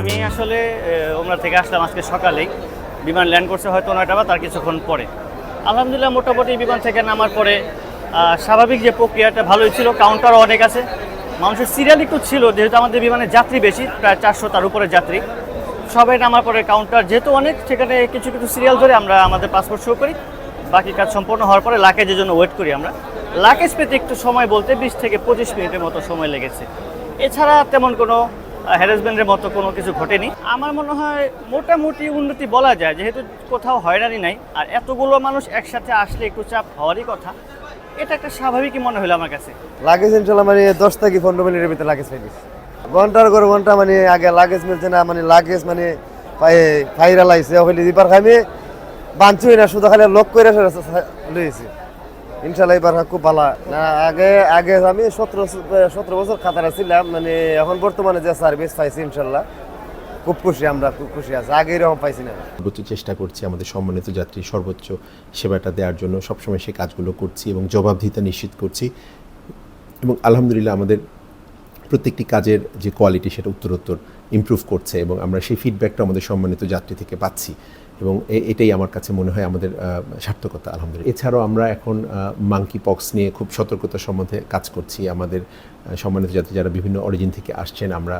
আমি আসলে ওমরা থেকে আসলাম আজকে সকালেই। বিমান ল্যান্ড করছে হয়তো নয়টা বা তার কিছুক্ষণ পরে। আলহামদুলিল্লাহ, মোটামুটি বিমান থেকে নামার পরে স্বাভাবিক যে প্রক্রিয়াটা ভালোই ছিল কাউন্টারও অনেক আছে। মানুষের সিরিয়াল একটু ছিল, যেহেতু আমাদের বিমানে যাত্রী বেশি, প্রায় চারশো তার উপরে যাত্রী। সবাই নামার পরে কাউন্টার যেহেতু অনেক, সেখানে কিছু কিছু সিরিয়াল ধরে আমরা আমাদের পাসপোর্ট শো করি। বাকি কাজ সম্পূর্ণ হওয়ার পরে লাকেজের জন্য ওয়েট করি আমরা। লাকেজ পেতে একটু সময় বলতে বিশ থেকে পঁচিশ মিনিটের মতো সময় লেগেছে। এছাড়া তেমন কোনো হ্যারাসমেন্টের মতো কোনো কিছু ঘটেনি। আমার মনে হয় মোটামুটি উন্নতি বলা যায়, যেহেতু কোথাও হয়রানি নাই। আর এতগুলো মানুষ একসাথে আসলে একটু চাপ হওয়ারই কথা। এটা একটা স্বাভাবিকই মনে হলো আমার কাছে। লাগেজ ইনশাল্লাহ মানে দশ থেকে পনেরো মিনিটের ভিতরে লাগেজ পাই গেছি। ঘণ্টার করে ঘণ্টা মানে আগে লাগেজ মিলছে না মানে লাগেজ মানে ফাইরা লাইছে হইলে দিবার খাইমে বাঞ্চুই না শুধু খালি লক করে লইছি। ইনশাল্লাহ এবার খুব ভালো। না, আগে আগে আমি সতেরো সতেরো বছর খাতারা ছিলাম মানে এখন বর্তমানে যে সার্ভিস পাইছি ইনশাল্লাহ, খুব খুশি আমরা, খুব খুশি আছি। আগে এরকম পাইছি না। সর্বোচ্চ চেষ্টা করছি আমাদের সম্মানিত যাত্রী সর্বোচ্চ সেবাটা দেওয়ার জন্য। সবসময় সেই কাজগুলো করছি এবং জবাবদিহিতা নিশ্চিত করছি। এবং আলহামদুলিল্লাহ আমাদের প্রত্যেকটি কাজের যে কোয়ালিটি সেটা উত্তরোত্তর ইমপ্রুভ করছে এবং আমরা সেই ফিডব্যাকটা আমাদের সম্মানিত যাত্রী থেকে পাচ্ছি এবং এটাই আমার কাছে মনে হয় আমাদের সার্থকতা, আলহামদুলিল্লাহ। এছাড়াও আমরা এখন মাঙ্কি পক্স নিয়ে খুব সতর্কতার সম্বন্ধে কাজ করছি। আমাদের সম্মানিত যাত্রী যারা বিভিন্ন অরিজিন থেকে আসছেন, আমরা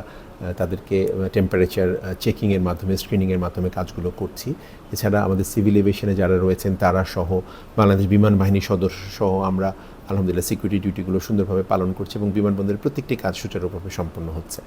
তাদেরকে টেম্পারেচার চেকিংয়ের মাধ্যমে স্ক্রিনিংয়ের মাধ্যমে কাজগুলো করছি। এছাড়া আমাদের সিভিল এভিয়েশনে যারা রয়েছেন, তারা সহ বাংলাদেশ বিমান বাহিনীর সদস্য সহ আমরা, আলহামদুলিল্লাহ সিকিউরিটি ডিউটিগুলো সুন্দরভাবে পালন করছি এবং বিমানবন্দরের প্রত্যেকটি কাজ সুচারুভাবে সম্পন্ন হচ্ছে।